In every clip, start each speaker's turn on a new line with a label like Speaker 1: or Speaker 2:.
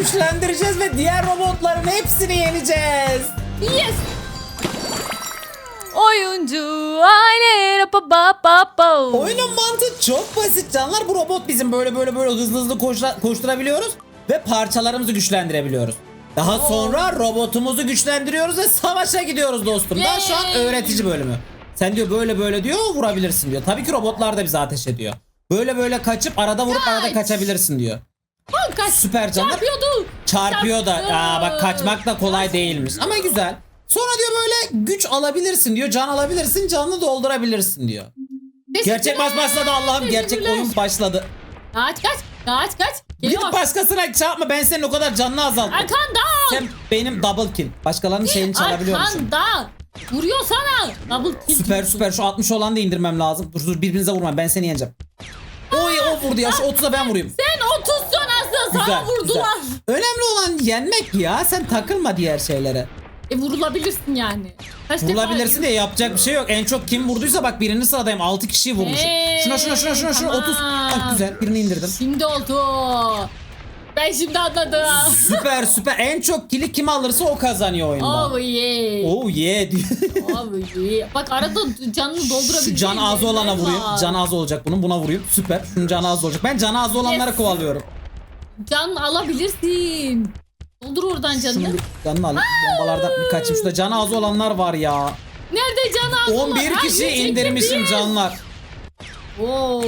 Speaker 1: güçlendireceğiz ve diğer robotların hepsini yeneceğiz.
Speaker 2: Yes. Oyuncu aile pa pa pa pa.
Speaker 1: Oyunun mantığı çok basit canlar. Bu robot bizim böyle böyle böyle hızlı hızlı koştura- koşturabiliyoruz ve parçalarımızı güçlendirebiliyoruz. Daha sonra robotumuzu güçlendiriyoruz ve savaşa gidiyoruz dostum. Daha şu an öğretici bölümü. Sen diyor böyle böyle diyor vurabilirsin diyor. Tabii ki robotlar da bize ateş ediyor. Böyle böyle kaçıp arada vurup
Speaker 2: Kaç.
Speaker 1: arada kaçabilirsin diyor.
Speaker 2: Aa, kaç.
Speaker 1: Süper canlar.
Speaker 2: Çarpıyordu.
Speaker 1: Çarpıyor da. Aa, bak kaçmak da kolay değilmiş. Ama güzel. Sonra diyor böyle güç alabilirsin diyor. Can alabilirsin. Canını doldurabilirsin diyor. Gerçek maç başladı Allah'ım. Gerçek oyun başladı.
Speaker 2: Kaç kaç. Kaç kaç. Geliyor.
Speaker 1: Gidip başkasına çarpma. Ben senin o kadar canını azalttım.
Speaker 2: Arkanda.
Speaker 1: Sen benim double kill. Başkalarının şeyini çalabiliyormuşum.
Speaker 2: Arkanda. Vuruyor sana. Double kill.
Speaker 1: Süper süper. Şu 60 olan da indirmem lazım. Dur dur birbirinize vurma. Ben seni yeneceğim. Oy o vurdu ya. Şu 30'a ben vurayım.
Speaker 2: Sen 30 aslında sana
Speaker 1: Güzel,
Speaker 2: vurdular.
Speaker 1: güzel. Önemli olan yenmek ya. Sen takılma diğer şeylere.
Speaker 2: E vurulabilirsin yani. Kaç defa-
Speaker 1: Vurulabilirsin diye yapacak bir şey yok. En çok kim vurduysa bak birinci sıradayım. 6 kişiyi vurmuşum.
Speaker 2: Hey,
Speaker 1: şuna şuna şuna şuna şuna 30.
Speaker 2: tamam.
Speaker 1: Bak güzel birini indirdim.
Speaker 2: Şimdi oldu. Ben şimdi anladım.
Speaker 1: Süper süper. En çok kili kim alırsa o kazanıyor oyunda.
Speaker 2: oh yeah.
Speaker 1: Oh yeah diyor.
Speaker 2: Oh yeah. Bak arada canını
Speaker 1: Şu
Speaker 2: doldurabileceğin
Speaker 1: can az
Speaker 2: yerler
Speaker 1: olana vurayım.
Speaker 2: var.
Speaker 1: Can az olacak bunun. Buna vurayım. Süper. Şunun canı az olacak. Ben canı az olanları
Speaker 2: Yes.
Speaker 1: kovalıyorum.
Speaker 2: Can alabilirsin. Doldur oradan canını.
Speaker 1: bir canını alayım. Bombalardan bir kaçayım. Şurada canı az olanlar var ya.
Speaker 2: Nerede can az
Speaker 1: 11
Speaker 2: olan?
Speaker 1: kişi
Speaker 2: Ay,
Speaker 1: indirmişim
Speaker 2: yiyecek
Speaker 1: canlar.
Speaker 2: Oo.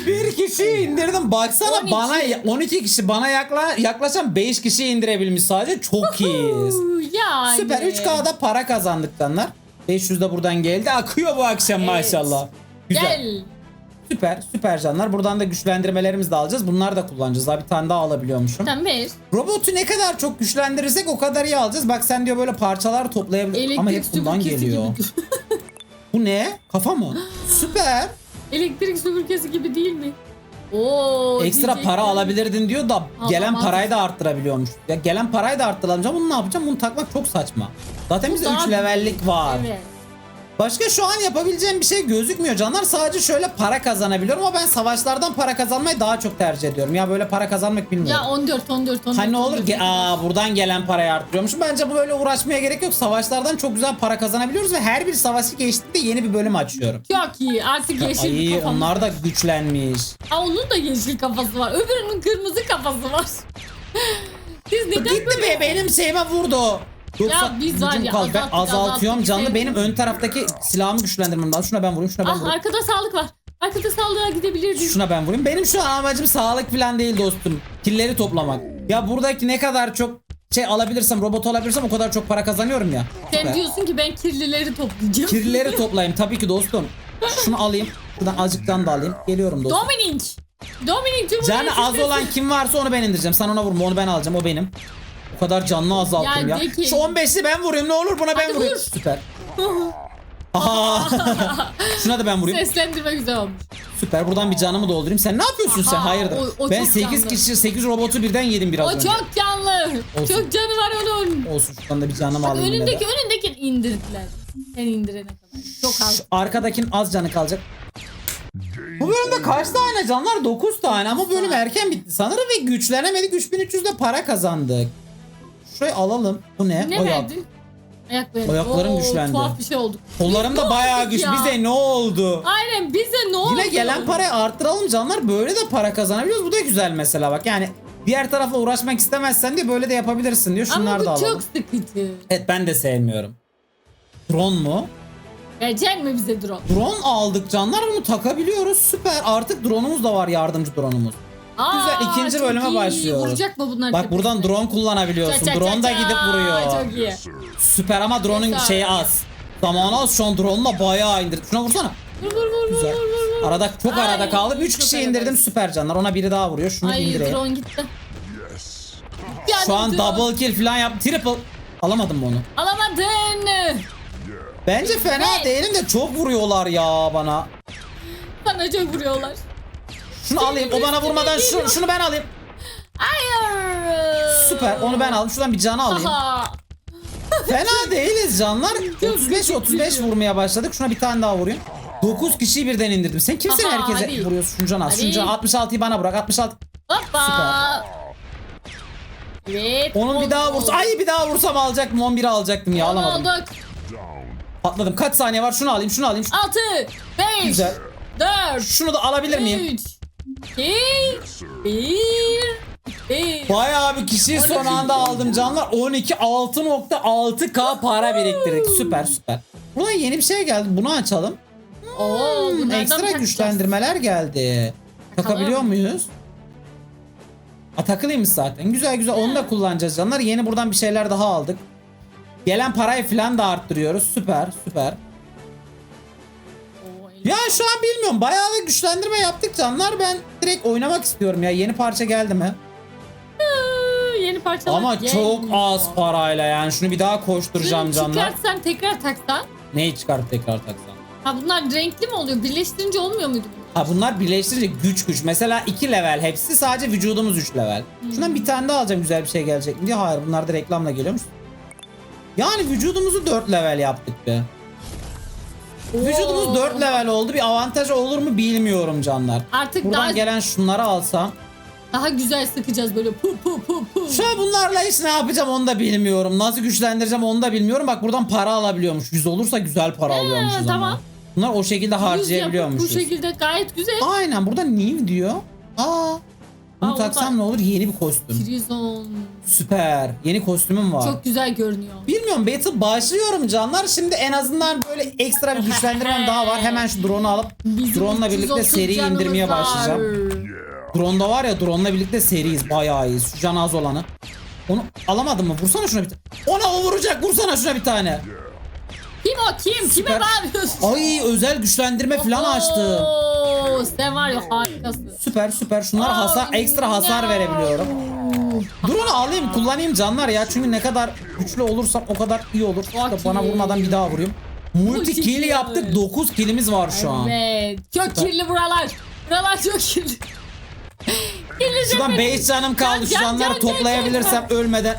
Speaker 1: 11 kişi indirdim. Baksana
Speaker 2: 12.
Speaker 1: bana 12 kişi bana yakla, yaklaşan 5 kişi indirebilmiş sadece. Çok iyiyiz.
Speaker 2: Yani.
Speaker 1: Süper 3K'da para kazandık canlar. 500 de buradan geldi. Akıyor bu akşam
Speaker 2: Evet.
Speaker 1: maşallah. Güzel.
Speaker 2: Gel.
Speaker 1: Süper. Süper canlar. Buradan da güçlendirmelerimizi de alacağız. Bunları da kullanacağız. Daha bir tane daha alabiliyormuşum.
Speaker 2: Sen ver.
Speaker 1: Robotu ne kadar çok güçlendirirsek o kadar iyi alacağız. Bak sen diyor böyle parçalar toplayabilir. Ama hep bundan
Speaker 2: süpürgesi
Speaker 1: geliyor.
Speaker 2: gibi.
Speaker 1: Bu ne? Kafa mı? Süper.
Speaker 2: Elektrik süpürgesi gibi değil mi? Oo.
Speaker 1: Ekstra
Speaker 2: diyecektim.
Speaker 1: para alabilirdin diyor da gelen
Speaker 2: Alamaz.
Speaker 1: parayı da arttırabiliyormuş. Ya gelen parayı da arttıramayacağım. Bunu ne yapacağım? Bunu takmak çok saçma. Zaten
Speaker 2: Bu
Speaker 1: bizde
Speaker 2: daha-
Speaker 1: 3 levellik var.
Speaker 2: Evet.
Speaker 1: Başka şu an yapabileceğim bir şey gözükmüyor canlar. Sadece şöyle para kazanabiliyorum ama ben savaşlardan para kazanmayı daha çok tercih ediyorum. Ya böyle para kazanmak bilmiyorum.
Speaker 2: Ya 14 14 14.
Speaker 1: Hani ne olur
Speaker 2: 14.
Speaker 1: ki aa buradan gelen parayı arttırıyormuşum. Bence bu böyle uğraşmaya gerek yok. Savaşlardan çok güzel para kazanabiliyoruz ve her bir savaşı geçtiğinde yeni bir bölüm açıyorum.
Speaker 2: Çok iyi. Artık yeşil
Speaker 1: Ay
Speaker 2: kafamız
Speaker 1: onlar da güçlenmiş.
Speaker 2: Aa, onun da yeşil kafası var. Öbürünün kırmızı kafası var. Siz neden
Speaker 1: Gitti
Speaker 2: böyle?
Speaker 1: be benim şeyime vurdu. Yoksa
Speaker 2: biz var ya, azalttık,
Speaker 1: azaltıyorum canlı.
Speaker 2: Şey-
Speaker 1: Benim ön taraftaki silahımı güçlendirmem lazım. Şuna ben vurayım, şuna ben
Speaker 2: Ah
Speaker 1: vurayım.
Speaker 2: arkada sağlık var. Arkada sağlığa gidebilirdik.
Speaker 1: Şuna ben vurayım. Benim şu an amacım sağlık falan değil dostum. Killeri toplamak. Ya buradaki ne kadar çok şey alabilirsem, robot alabilirsem o kadar çok para kazanıyorum ya.
Speaker 2: Sen
Speaker 1: Süper.
Speaker 2: diyorsun ki ben kirlileri toplayacağım.
Speaker 1: Kirlileri toplayayım tabii ki dostum. Şunu alayım. Buradan azıcıktan da alayım. Geliyorum dostum.
Speaker 2: Dominik. Dominik Cumhuriyet
Speaker 1: Canı az olan kim varsa onu ben indireceğim. Sen ona vurma onu ben alacağım o benim. O kadar canlı azalttım
Speaker 2: Ya
Speaker 1: ya.
Speaker 2: ki-
Speaker 1: Şu 15'li ben vurayım ne olur buna ben
Speaker 2: Hadi
Speaker 1: vurayım.
Speaker 2: vur.
Speaker 1: Süper. Aha. Şuna da ben vurayım.
Speaker 2: Seslendirme güzel olmuş.
Speaker 1: Süper. Buradan bir canımı doldurayım. Sen ne yapıyorsun sen?
Speaker 2: Aha,
Speaker 1: Hayırdır?
Speaker 2: o- o
Speaker 1: ben
Speaker 2: çok
Speaker 1: 8
Speaker 2: canlı.
Speaker 1: kişi 8 robotu birden yedim biraz
Speaker 2: O
Speaker 1: önce.
Speaker 2: çok canlı.
Speaker 1: Olsun.
Speaker 2: Çok canı var onun.
Speaker 1: Olsun şuradan da bir canımı alayım
Speaker 2: önündeki önündeki indirdiler. Sen indirene kadar. Çok az.
Speaker 1: Arkadakinin az canı kalacak. Bu bölümde kaç tane canlar? 9 tane ama bölüm erken bitti sanırım ve güçlenemedik. 3300 de para kazandık. Şurayı alalım. Bu ne?
Speaker 2: Ne
Speaker 1: Ayak.
Speaker 2: verdin? Ayak verdin.
Speaker 1: Ayaklarım
Speaker 2: Oo,
Speaker 1: güçlendi.
Speaker 2: Tuhaf bir şey oldu.
Speaker 1: Kollarım da bayağı
Speaker 2: olduk
Speaker 1: güç.
Speaker 2: ya.
Speaker 1: Bize ne oldu?
Speaker 2: Aynen bize ne oldu?
Speaker 1: Yine gelen parayı arttıralım canlar. Böyle de para kazanabiliyoruz. Bu da güzel mesela bak. Yani diğer tarafla uğraşmak istemezsen diye böyle de yapabilirsin diyor. Şunlar
Speaker 2: Ama
Speaker 1: da
Speaker 2: bu
Speaker 1: alalım.
Speaker 2: çok sıkıcı.
Speaker 1: Evet ben de sevmiyorum. Drone mu?
Speaker 2: Verecek mi bize drone?
Speaker 1: Drone aldık canlar bunu takabiliyoruz. Süper. Artık drone'umuz da var yardımcı drone'umuz.
Speaker 2: Aa,
Speaker 1: Güzel, ikinci
Speaker 2: çok
Speaker 1: bölüme
Speaker 2: iyi.
Speaker 1: başlıyoruz.
Speaker 2: Vuracak mı bunlar?
Speaker 1: Bak buradan drone kullanabiliyorsun. Drone da gidip vuruyor.
Speaker 2: Çok iyi.
Speaker 1: Süper ama drone'un
Speaker 2: Güzel.
Speaker 1: şeyi az. Zamanı az şu an drone'la bayağı indirdim. Şuna vursana.
Speaker 2: Vur vur vur vur
Speaker 1: Güzel.
Speaker 2: vur vur.
Speaker 1: Arada çok
Speaker 2: Ay,
Speaker 1: arada kaldım. 3
Speaker 2: çok
Speaker 1: kişi
Speaker 2: arada.
Speaker 1: indirdim süper canlar. Ona biri daha vuruyor. Şunu
Speaker 2: Ay
Speaker 1: indireyim.
Speaker 2: drone gitti.
Speaker 1: Şu an
Speaker 2: Yanıldı.
Speaker 1: double kill falan yap. Triple. Alamadım mı onu?
Speaker 2: Alamadın.
Speaker 1: Bence fena
Speaker 2: Evet.
Speaker 1: değilim de çok vuruyorlar ya bana.
Speaker 2: Sana çok vuruyorlar.
Speaker 1: Şunu alayım. O bana vurmadan şu, şunu ben alayım.
Speaker 2: Hayır.
Speaker 1: Süper. Onu ben aldım. Şuradan bir canı alayım. Fena değiliz canlar. 35 35 vurmaya başladık. Şuna bir tane daha vurayım. 9 kişiyi birden indirdim. Sen kimsin
Speaker 2: Aha,
Speaker 1: herkese
Speaker 2: hadi.
Speaker 1: vuruyorsun? Şunu can al. Şunu
Speaker 2: Hadi.
Speaker 1: can 66'yı bana bırak. 66.
Speaker 2: Hoppa. Evet.
Speaker 1: Onun bir daha vursa. Ay bir daha vursam alacaktım. 11'i alacaktım ya alamadım.
Speaker 2: aldık.
Speaker 1: Patladım. Kaç saniye var? Şunu alayım, şunu alayım. Şu-
Speaker 2: 6, 5,
Speaker 1: Güzel.
Speaker 2: 4,
Speaker 1: Şunu da alabilir miyim?
Speaker 2: 3, 2, 1, 1.
Speaker 1: Bayağı bir kişiyi son
Speaker 2: 12.
Speaker 1: anda aldım canlar. 12 6.6k para biriktirdik. Süper süper. Buna yeni bir şey geldi. Bunu açalım.
Speaker 2: Oo,
Speaker 1: Hmm,
Speaker 2: bunlardan
Speaker 1: ekstra
Speaker 2: takacağız.
Speaker 1: güçlendirmeler geldi. Takabiliyor muyuz? A, takılıymış zaten. Güzel güzel onu da kullanacağız canlar. Yeni buradan bir şeyler daha aldık. Gelen parayı falan da arttırıyoruz. Süper süper. Ya şu an bilmiyorum. Bayağı da güçlendirme yaptık canlar. Ben direkt oynamak istiyorum ya. Yeni parça geldi mi?
Speaker 2: Yeni parçalar
Speaker 1: Ama
Speaker 2: gelmiyor.
Speaker 1: çok az parayla yani. Şunu bir daha koşturacağım
Speaker 2: Şunu
Speaker 1: canlar.
Speaker 2: çıkartsam tekrar taksan.
Speaker 1: Neyi çıkarıp tekrar taksam?
Speaker 2: Ha bunlar renkli mi oluyor? Birleştirince olmuyor muydu?
Speaker 1: Ha bunlar birleştirince güç güç. Mesela 2 level hepsi sadece vücudumuz 3 level. Şundan bir tane daha alacağım güzel bir şey gelecek mi diye. Hayır bunlar da reklamla geliyormuş. Yani vücudumuzu 4 level yaptık be. Vücudumuz
Speaker 2: Oo.
Speaker 1: 4 level oldu. Bir avantaj olur mu bilmiyorum canlar.
Speaker 2: Artık
Speaker 1: Buradan
Speaker 2: daha,
Speaker 1: gelen şunları alsam.
Speaker 2: daha güzel sıkacağız böyle pu pu pu pu.
Speaker 1: Şu an bunlarla hiç ne yapacağım onu da bilmiyorum. Nasıl güçlendireceğim onu da bilmiyorum. Bak buradan para alabiliyormuş. 100 olursa güzel para alıyormuşuz ama.
Speaker 2: tamam.
Speaker 1: Bunlar o şekilde harcayabiliyormuşuz.
Speaker 2: Bu şekilde gayet güzel.
Speaker 1: Aynen burada new diyor. Aa. Bunu
Speaker 2: Aa,
Speaker 1: taksam ne olur? Yeni bir kostüm.
Speaker 2: Prizon.
Speaker 1: Süper. Yeni kostümüm var.
Speaker 2: Çok güzel görünüyor.
Speaker 1: Bilmiyorum Battle başlıyorum canlar. Şimdi en azından böyle ekstra bir güçlendirmem daha var. Hemen şu drone'u alıp
Speaker 2: Bizim
Speaker 1: drone'la birlikte
Speaker 2: 330
Speaker 1: seri
Speaker 2: canımız
Speaker 1: indirmeye
Speaker 2: var.
Speaker 1: başlayacağım. Drone'da var ya drone'la birlikte seriyiz. Bayağı iyiyiz. Şu can az olanı. Onu alamadın mı? Vursana şuna bir tane. Ona o vuracak. Vursana şuna bir tane.
Speaker 2: Kim o kim? Kime
Speaker 1: Süper.
Speaker 2: bağırıyorsun?
Speaker 1: Ay özel güçlendirme falan açtı.
Speaker 2: Oo, sen var ya harikasın.
Speaker 1: Süper süper. Şunlar hasar ekstra hasar verebiliyorum. Drone'u alayım kullanayım canlar ya. Çünkü ne kadar güçlü olursam o kadar iyi olur. İşte bana vurmadan bir daha vurayım. Multi kill yaptık. 9 killimiz var şu an.
Speaker 2: Evet. Çok kirli buralar. Buralar çok kirli. kirli
Speaker 1: Şuradan
Speaker 2: cephenin.
Speaker 1: 5 canım kaldı. Şu
Speaker 2: Can, can,
Speaker 1: canları
Speaker 2: can, can,
Speaker 1: toplayabilirsem ölmeden.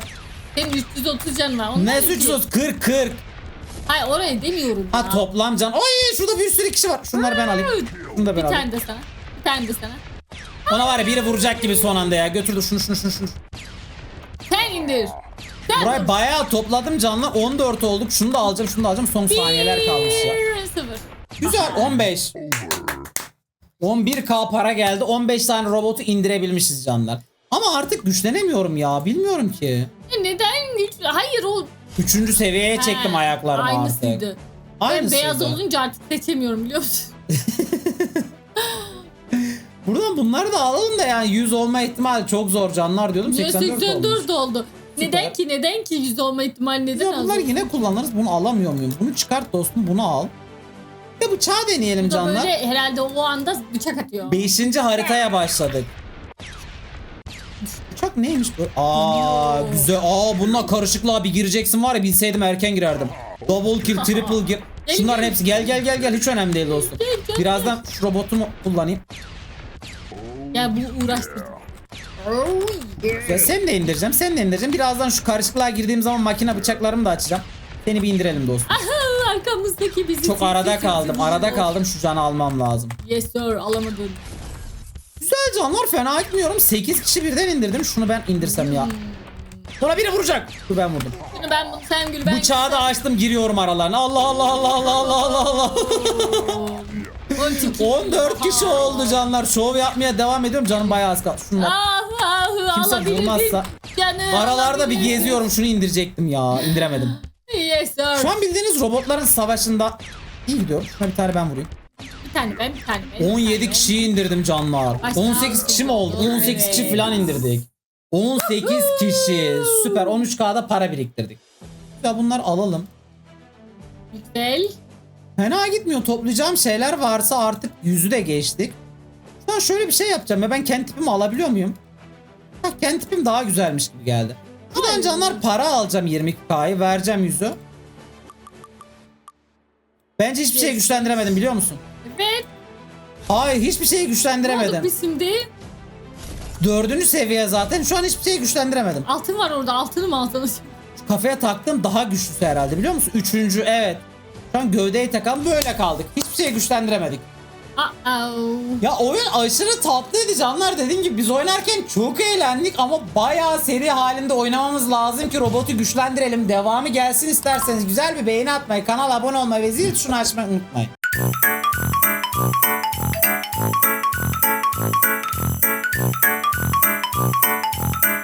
Speaker 2: Senin 330 canın var. Ondan
Speaker 1: Ne
Speaker 2: ki-
Speaker 1: 330 40 40.
Speaker 2: Hayır oraya demiyorum
Speaker 1: Ha
Speaker 2: ya.
Speaker 1: toplam can. Oy şurada bir sürü kişi var. Şunları ben alayım. Şunu da
Speaker 2: Bir
Speaker 1: ben alayım.
Speaker 2: tane de sana. Bir tane de sana.
Speaker 1: Ona var ya biri vuracak gibi son anda ya. Götürdü şunu şunu şunu şunu.
Speaker 2: Sen indir. Sen
Speaker 1: Burayı
Speaker 2: vur.
Speaker 1: bayağı topladım canlar. 14 olduk. Şunu da alacağım şunu da alacağım. Son saniyeler kalmış ya.
Speaker 2: 1-0.
Speaker 1: Güzel 15. 11k para geldi. 15 tane robotu indirebilmişiz canlar. Ama artık güçlenemiyorum ya. Bilmiyorum ki.
Speaker 2: E Neden? Hayır o.
Speaker 1: Üçüncü seviyeye çektim
Speaker 2: Ha,
Speaker 1: ayaklarımı
Speaker 2: Aynısıydı.
Speaker 1: artık.
Speaker 2: Ben
Speaker 1: Aynısıydı.
Speaker 2: beyaz olunca artık seçemiyorum biliyor musun?
Speaker 1: Buradan bunları da alalım da yani 100 olma ihtimali çok zor canlar diyordum. 84,
Speaker 2: 84
Speaker 1: olmuş.
Speaker 2: oldu. Neden ki neden ki yüz olma ihtimali neden
Speaker 1: Ya
Speaker 2: olsun?
Speaker 1: yine kullanırız. Bunu alamıyor muyum? Bunu çıkart dostum bunu al. Ya bıçağı deneyelim
Speaker 2: Bu da
Speaker 1: canlar.
Speaker 2: böyle herhalde o anda bıçak atıyor.
Speaker 1: Beşinci haritaya başladık. Bıçak neymiş bu? Aa güzel. Aa bununla karışıklığa bir gireceksin var ya bilseydim erken girerdim. Double kill, triple kill. Şunların hepsi gel gel gel gel hiç önemli değil dostum. Birazdan şu robotumu kullanayım.
Speaker 2: Ya bu uğraştırdı.
Speaker 1: Ya sen de indireceğim, sen de indireceğim. Birazdan şu karışıklığa girdiğim zaman makine bıçaklarımı da açacağım. Seni bir indirelim dostum.
Speaker 2: Aha, arkamızdaki bizi
Speaker 1: Çok arada kaldım. Arada kaldım. Şu canı almam lazım.
Speaker 2: Yes sir alamadın.
Speaker 1: Güzel canlar fena gitmiyorum. 8 kişi birden indirdim. Şunu ben indirsem ya. Buna biri vuracak. Dur ben vurdum.
Speaker 2: Bunu ben bunu sen gül ben
Speaker 1: Bıçağı da açtım giriyorum aralarına. Allah Allah Allah Allah Allah Allah Allah. 14 kişi oldu canlar. Şov yapmaya devam ediyorum. Canım bayağı az kaldı. Şunlar.
Speaker 2: Ah ah
Speaker 1: Kimse
Speaker 2: alabilirdin.
Speaker 1: vurmazsa.
Speaker 2: Canım,
Speaker 1: Aralarda bir
Speaker 2: alabilirdin.
Speaker 1: geziyorum. Şunu indirecektim ya. indiremedim.
Speaker 2: Yes sir.
Speaker 1: Şu an bildiğiniz robotların savaşında iyi gidiyorum. Şuna bir tane ben vurayım.
Speaker 2: Tane ben bir tane ben.
Speaker 1: 17 kişiyi indirdim canlar.
Speaker 2: Başka
Speaker 1: 18 kişi mi oldu?
Speaker 2: oldu,
Speaker 1: 18 kişi
Speaker 2: evet.
Speaker 1: falan indirdik. 18 kişi. Süper. 13K'da para biriktirdik. Ya bunlar alalım.
Speaker 2: Güzel.
Speaker 1: Fena gitmiyor. Toplayacağım şeyler varsa artık yüzü de geçtik. Şu an şöyle bir şey yapacağım ya ben kendi tipimi alabiliyor muyum? Hah, kendi tipim daha güzelmiş gibi geldi. Şuradan
Speaker 2: Ay.
Speaker 1: canlar para alacağım 22K'yı vereceğim yüzü. Bence hiçbir şey güçlendiremedim biliyor musun?
Speaker 2: Evet.
Speaker 1: Hayır hiçbir şeyi
Speaker 2: Ne olduk
Speaker 1: güçlendiremedim.
Speaker 2: biz şimdi?
Speaker 1: Dördüncü seviye zaten şu an hiçbir şeyi güçlendiremedim.
Speaker 2: Altın var orada altını mı altını?
Speaker 1: Şu kafaya taktığım daha güçlüsü herhalde biliyor musun? Üçüncü evet. Şu an gövdeyi takan böyle kaldık. Hiçbir şeyi güçlendiremedik.
Speaker 2: Uh-oh.
Speaker 1: Ya oyun aşırı tatlıydı canlar dediğim gibi biz oynarken çok eğlendik ama bayağı seri halinde oynamamız lazım ki robotu güçlendirelim devamı gelsin isterseniz güzel bir beğeni atmayı kanala abone olmayı ve zil tuşunu açmayı unutmayın. Thank you.